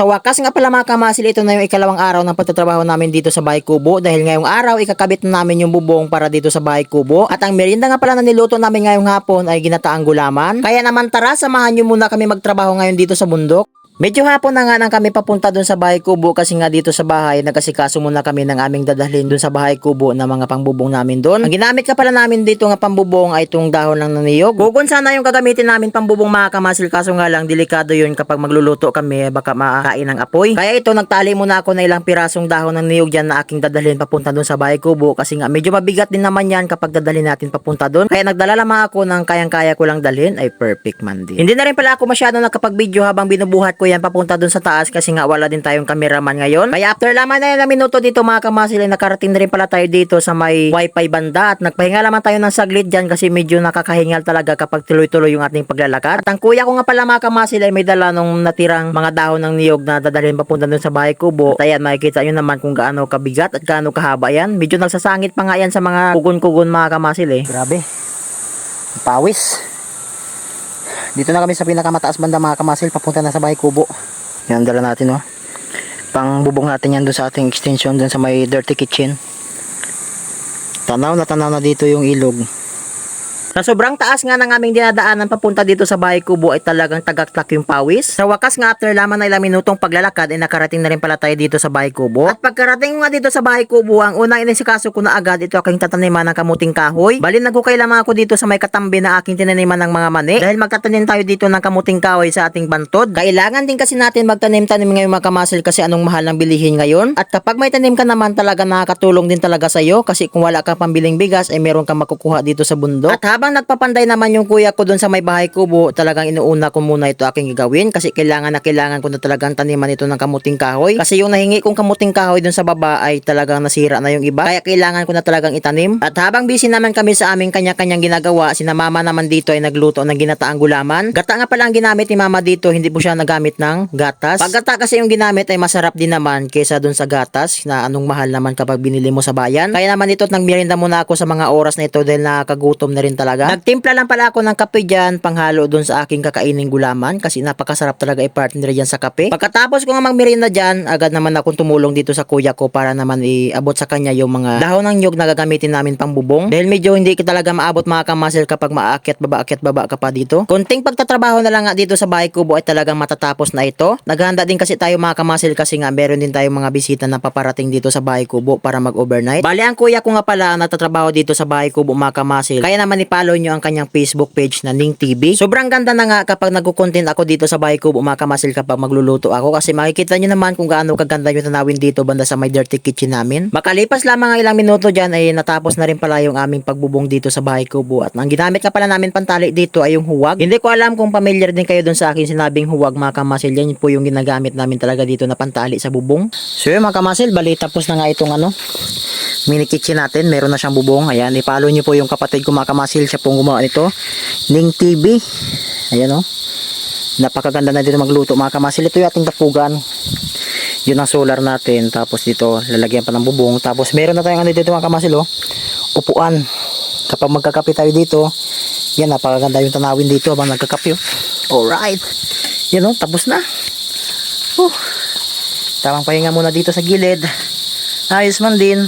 Sa wakas nga pala mga kamasil, ito na yung ikalawang araw ng pagtatrabaho namin dito sa Bahay Kubo dahil ngayong araw ikakabit na namin yung bubong para dito sa Bahay Kubo at ang merienda nga pala na niluto namin ngayong hapon ay ginataang gulaman. Kaya naman tara, samahan nyo muna kami magtrabaho ngayon dito sa bundok. Medyo hapon na nga nang kami papunta dun sa bahay kubo kasi nga dito sa bahay nagkasikaso muna kami ng aming dadalhin dun sa bahay kubo na mga pangbubong namin dun. Ang ginamit ka pala namin dito nga pambubong ay itong dahon ng naniyog. Gugon sana yung gagamitin namin pambubong mga kamasil kaso nga lang delikado yun kapag magluluto kami baka makakain ng apoy. Kaya ito nagtali muna ako na ilang pirasong dahon ng niyog dyan na aking dadalhin papunta dun sa bahay kubo kasi nga medyo mabigat din naman yan kapag dadalhin natin papunta dun. Kaya nagdala lamang ako ng kayang-kaya ko lang dalhin ay perfect man din. Hindi na rin pala ako masyado nakapag-video habang binubuhat ko yan papunta dun sa taas kasi nga wala din tayong cameraman ngayon. Kaya after lamang na yan na minuto dito mga kamasil ay nakarating na rin pala tayo dito sa may wifi banda at nagpahinga lamang tayo ng saglit dyan kasi medyo nakakahingal talaga kapag tuloy-tuloy yung ating paglalakad. At ang kuya ko nga pala mga kamasil ay may dala nung natirang mga dahon ng niyog na dadalhin papunta dun sa bahay kubo. At ayan makikita nyo naman kung gaano kabigat at gaano kahaba yan. Medyo nagsasangit pa nga yan sa mga kugon-kugon mga kamasil eh. Grabe. Pawis. Dito na kami sa pinakamataas banda mga kamasil papunta na sa bahay kubo. Yan dala natin oh. Pang bubong natin yan doon sa ating extension doon sa may dirty kitchen. Tanaw na tanaw na dito yung ilog. Sa sobrang taas nga ng aming dinadaanan papunta dito sa bahay kubo ay talagang tagaktak yung pawis. Sa wakas nga after lamang na ilang minutong paglalakad ay nakarating na rin pala tayo dito sa bahay kubo. At pagkarating nga dito sa bahay kubo, ang unang inisikaso ko na agad ito aking tataniman ng kamuting kahoy. Bali nagukay lamang ako dito sa may katambi na aking tinaniman ng mga mani. Dahil magtatanim tayo dito ng kamuting kahoy sa ating bantod. Kailangan din kasi natin magtanim-tanim ngayon mga kamasil kasi anong mahal ng bilihin ngayon. At kapag may tanim ka naman talaga nakakatulong din talaga sa iyo kasi kung wala kang pambiling bigas ay meron kang makukuha dito sa bundok. At habang nagpapanday naman yung kuya ko doon sa may bahay kubo, talagang inuuna ko muna ito aking gagawin kasi kailangan na kailangan ko na talagang taniman ito ng kamuting kahoy. Kasi yung nahingi kong kamuting kahoy doon sa baba ay talagang nasira na yung iba. Kaya kailangan ko na talagang itanim. At habang busy naman kami sa aming kanya-kanyang ginagawa, si mama naman dito ay nagluto ng ginataang gulaman. Gata nga pala ang ginamit ni mama dito, hindi po siya nagamit ng gatas. Pag gata kasi yung ginamit ay masarap din naman kaysa doon sa gatas na anong mahal naman kapag binili mo sa bayan. Kaya naman ito nagmirinda muna ako sa mga oras na ito dahil nakakagutom na rin talaga. Nagtimpla lang pala ako ng kape dyan panghalo doon sa aking kakaining gulaman kasi napakasarap talaga i-partner dyan sa kape. Pagkatapos ko nga magmirinda dyan, agad naman akong tumulong dito sa kuya ko para naman iabot sa kanya yung mga dahon ng nyog na gagamitin namin pang bubong. Dahil medyo hindi ka talaga maabot mga kamasel kapag maakyat baba akyat baba ka pa dito. Konting pagtatrabaho na lang nga dito sa bahay kubo ay talagang matatapos na ito. Naghanda din kasi tayo mga kamasel kasi nga meron din tayong mga bisita na paparating dito sa bahay kubo para mag-overnight. Bali ang kuya ko nga pala natatrabaho dito sa bahay kubo mga kamasel. Kaya naman i-follow nyo ang kanyang Facebook page na Ning TV. Sobrang ganda na nga kapag nagko-content ako dito sa bahay kubo mga kamasel kapag magluluto ako kasi makikita nyo naman kung gaano kaganda yung tanawin dito banda sa may dirty kitchen namin. Makalipas lamang ang ilang minuto dyan ay natapos na rin pala yung aming pagbubong dito sa bahay kubo at ang ginamit ka pala namin pantali dito ay yung huwag. Hindi ko alam kung familiar din kayo dun sa akin sinabing huwag mga. Yan po yung ginagamit namin talaga dito na pantali sa bubong. So yun mga bali tapos na nga itong ano mini kitchen natin. Meron na siyang bubong. Ayan, ipalo nyo po yung kapatid ko mga kamasil. Siya pong gumawa nito. Ning TV. Ayan o. Oh. Napakaganda na dito magluto mga kamasil. Ito yung ating tapugan. Yun ang solar natin. Tapos dito, lalagyan pa ng bubong. Tapos meron na tayong ano dito mga kamasil oh. Upuan. Kapag magkakape tayo dito, yan, napakaganda yung tanawin dito habang nagkakape oh. Alright. Yan oh, tapos na. Uh. Tamang pahinga muna dito sa gilid. Ayos man din.